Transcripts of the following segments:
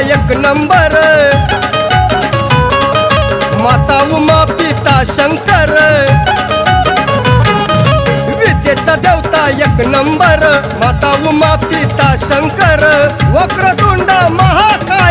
एक नंबर. माता उमा पिता शंकर. विद्येचा देवता एक नंबर. माता उमा पिता शंकर. वक्रतुंड महाकाय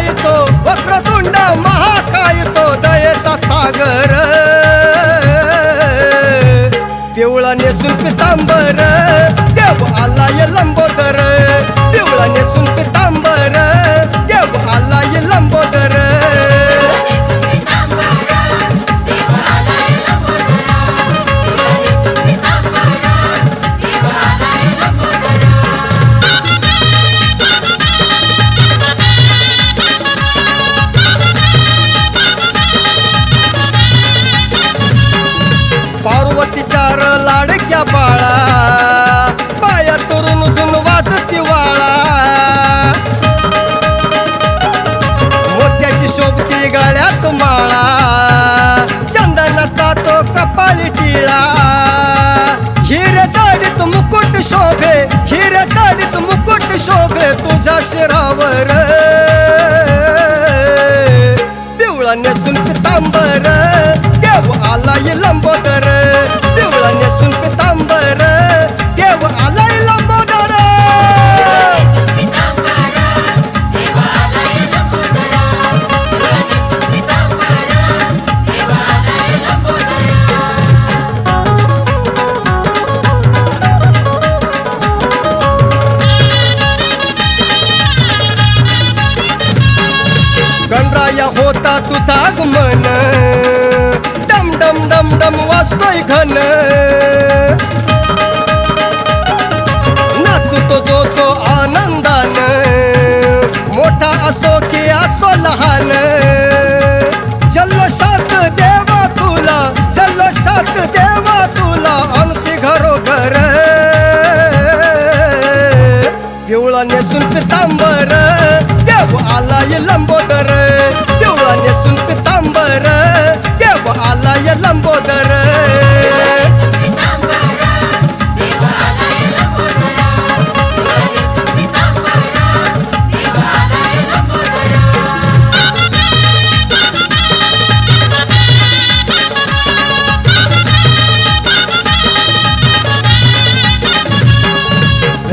लाडक्या बाळा. पाया तरुण जुन वाजती वाळा मोत्याची शोभती गाळ्यात माळा. चंदनाचा तो कपाळी टिळा. हिरे दाडीत मुकुट शोभे हिरे दाडीत मुकुट शोभे तुझ्या शिरावर. पिवळा नेसून पितांबर देव आला लंबोदर. पिवळा पितांबर देव लंबोदर गणराया होता तुझा गुमन. डम डम डम वाजतोय घन. नाचतो जो तो आनंदान. मोठा असो की असो लहान. जल्लोषात देवा तुला जल्लोषात देवा तुला अंगठी घरोघर. पिवळा नेसून पितांबर देव आला लंबोदर. पिवळा नेसून पितांबर देव आला लंबोदर.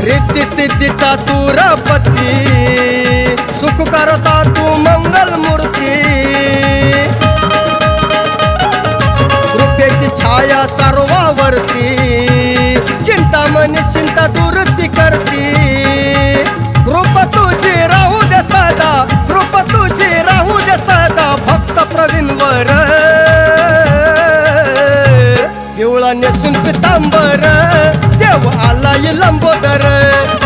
रिद्धी सिद्धीचा चूरपती सुख करतात वरती चिंता मन चिंता दुरुस्ती करती. कृप तुझी राहू दे सदा कृप तुझी राहू दे सदा भक्त प्रवीणवर पिवळा नेसून पितांबर देव आला लंबोदर.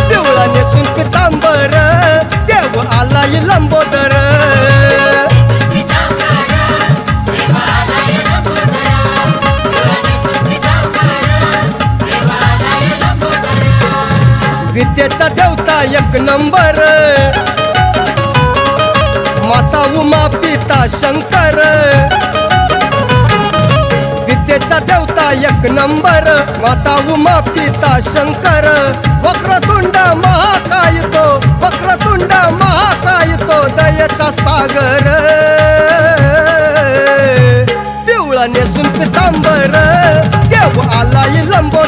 पिवळा नेसून पितांबर देव आला लंबोदर. विद्येचा देवता एक नंबर. माता उमा पिता शंकर. विद्येचा देवता एक नंबर. माता उमा पिता शंकर. वक्रतुंड महाकाय तो वक्रतुंड महाकाय तो दयेचा सागर. पिवळा नेसून पितांबर देव आलाय लंब